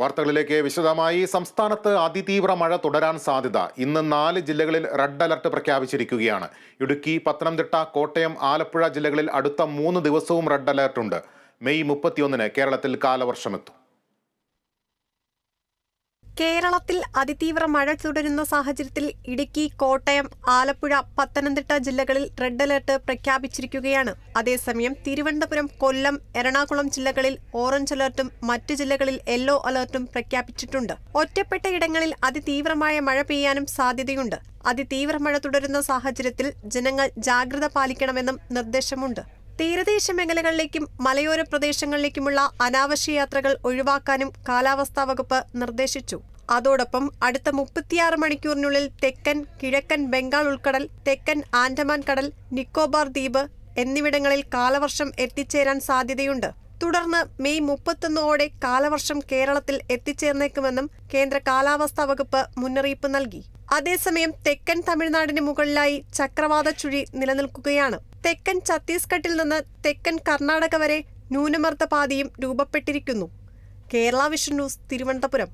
വാർത്തകളിലേക്ക് വിശദമായി. സംസ്ഥാനത്ത് അതിതീവ്ര മഴ തുടരാൻ സാധ്യത. ഇന്ന് നാല് ജില്ലകളിൽ റെഡ് അലർട്ട് പ്രഖ്യാപിച്ചിരിക്കുകയാണ്. ഇടുക്കി പത്തനംതിട്ട കോട്ടയം ആലപ്പുഴ ജില്ലകളിൽ അടുത്ത മൂന്ന് ദിവസവും റെഡ് അലർട്ടുണ്ട്. മെയ് മുപ്പത്തിയൊന്നിന് കേരളത്തിൽ കാലവർഷമെത്തും. കേരളത്തിൽ അതിതീവ്ര മഴ തുടരുന്ന സാഹചര്യത്തിൽ ഇടുക്കി കോട്ടയം ആലപ്പുഴ പത്തനംതിട്ട ജില്ലകളിൽ റെഡ് അലർട്ട് പ്രഖ്യാപിച്ചിരിക്കുകയാണ്. അതേസമയം തിരുവനന്തപുരം കൊല്ലം എറണാകുളം ജില്ലകളിൽ ഓറഞ്ച് അലർട്ടും മറ്റു ജില്ലകളിൽ യെല്ലോ അലർട്ടും പ്രഖ്യാപിച്ചിട്ടുണ്ട്. ഒറ്റപ്പെട്ട ഇടങ്ങളിൽ അതിതീവ്രമായ മഴ പെയ്യാനും സാധ്യതയുണ്ട്. അതിതീവ്ര മഴ തുടരുന്ന സാഹചര്യത്തിൽ ജനങ്ങൾ ജാഗ്രത പാലിക്കണമെന്നും നിർദ്ദേശമുണ്ട്. തീരദേശ മേഖലകളിലേക്കും മലയോര പ്രദേശങ്ങളിലേക്കുമുള്ള അനാവശ്യ യാത്രകൾ ഒഴിവാക്കാനും കാലാവസ്ഥാ വകുപ്പ് നിർദ്ദേശിച്ചു. അതോടൊപ്പം അടുത്ത മുപ്പത്തിയാറ് മണിക്കൂറിനുള്ളിൽ തെക്കൻ കിഴക്കൻ ബംഗാൾ ഉൾക്കടൽ തെക്കൻ ആൻഡമാൻ കടൽ നിക്കോബാർ ദ്വീപ് എന്നിവിടങ്ങളിൽ കാലവർഷം എത്തിച്ചേരാൻ സാധ്യതയുണ്ട്. തുടർന്ന് മെയ് മുപ്പത്തൊന്നോടെ കാലവർഷം കേരളത്തിൽ എത്തിച്ചേർന്നേക്കുമെന്നും കേന്ദ്ര കാലാവസ്ഥാ വകുപ്പ് മുന്നറിയിപ്പ് നൽകി. അതേസമയം തെക്കൻ തമിഴ്നാടിന് മുകളിലായി ചക്രവാത ചുഴി നിലനിൽക്കുകയാണ്. തെക്കൻ ഛത്തീസ്ഗഡിൽ നിന്ന് തെക്കൻ കർണാടക വരെ ന്യൂനമർദ്ദ പാതയും രൂപപ്പെട്ടിരിക്കുന്നു. Kerala vision news Thiruvananthapuram.